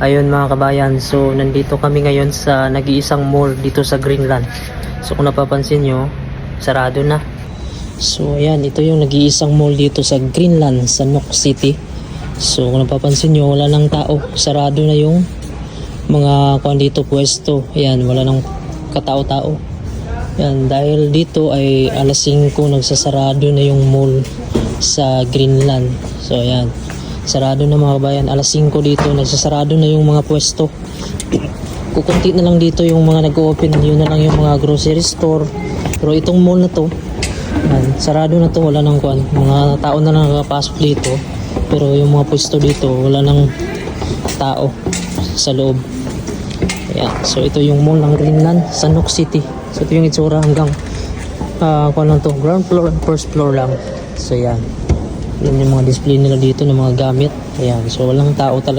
Ayun mga kabayan, so nandito kami ngayon sa nag-iisang mall dito sa Greenland. So kung napapansin nyo, sarado na. So ayan, ito yung nag-iisang mall dito sa Greenland, sa Nook City. So kung napapansin nyo, wala nang tao. Sarado na yung mga kuan dito pwesto. Ayan, wala nang katao-tao. Ayan, dahil dito ay alas 5 nagsasarado na yung mall sa Greenland. So ayan, sarado na mga kabayan. Alas 5 dito, nagsasarado na yung mga pwesto. Kukunti na lang dito yung mga nag-open. Yun na lang yung mga grocery store. Pero itong mall na to, ayan, sarado na to. Wala nang kuan. Mga tao na lang nakapasok dito. Pero yung mga pwesto dito, wala nang tao sa loob. Ayan. So ito yung mall ng Greenland sa Nook City. So ito yung itsura hanggang ah kung lang to, ground floor first floor lang. So yan. Yan yung mga display nila dito ng mga gamit. Ayan. So walang tao talaga.